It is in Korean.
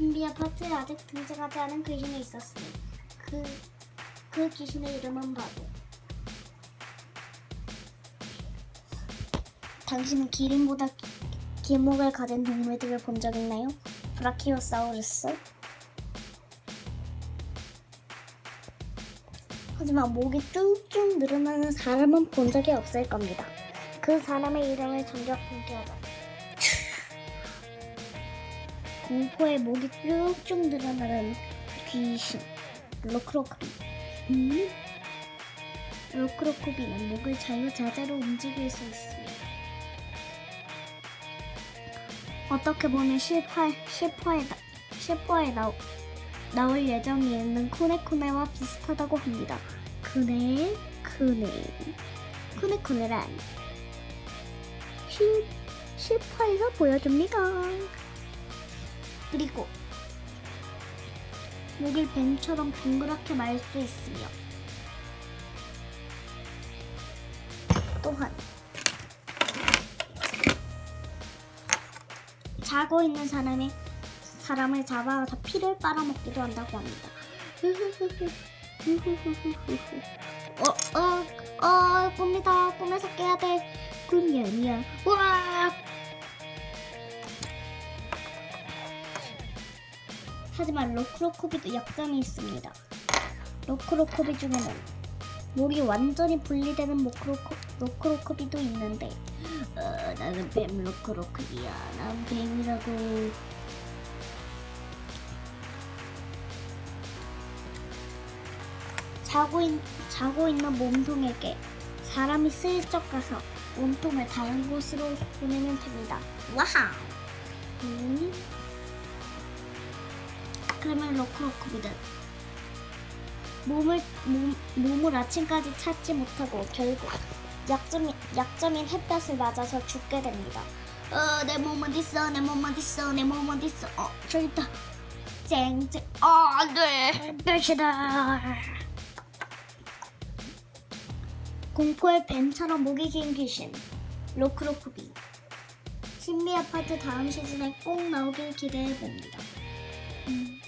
신비 아파트에 아직 등장하지 않은 귀신이 있었으니 그, 그 귀신의 이름은 바로 당신은 기린보다 기- 긴 목을 가진 동물들을 본 적 있나요? 브라키오사우루스? 하지만 목이 쭉쭉 늘어나는 사람은 본 적이 없을 겁니다. 그 사람의 이름을 전격 공개하자. 공포에 목이 쭉쭉 늘어나는 귀신 로크로크비. 음? 로크로코비는 목을 자유자재로 움직일 수 있습니다. 어떻게 보면 실파, 실파에, 나, 실파에 나, 나올 예정이 있는 쿠네쿠네와 비슷하다고 합니다. 쿠네, 쿠네. 쿠네쿠네란 실, 실파에서 보여줍니다. 그리고 목을 뱀처럼 동그랗게 말 수 있으며 또한 자고 있는 사람이 사람을 잡아서 피를 빨아먹기도 한다고 합니다. 어, 어, 어, 꿈이다. 꿈에서 깨야 돼. 꿈이 아니야. 와! 하지만 로크로코비도 약점이 있습니다. 로크로코비 중에는 목이 완전히 분리되는 모크로코, 로크로코비도 있는데 어, 나는 뱀 로크로코비야. 난 뱀이라고. 자고, 있, 자고 있는 몸통에게 사람이 슬쩍 가서 몸통을 다른 곳으로 보내면 됩니다. 와하! 음. 그러면 로크로크비는 몸을 몸, 몸을 아침까지 찾지 못하고 결국 약점 약점인 햇볕을 맞아서 죽게 됩니다. 어, 내 몸 어디 있어? 내 몸 어디 있어? 내 몸 어디 있어? 어, 저기 있다. 쨍쨍. 어, 안 돼. 햇볕이다. 공포의 뱀처럼 목이 긴 귀신 로크로크비 신비 아파트 다음 시즌에 꼭 나오길 기대해 봅니다. 음.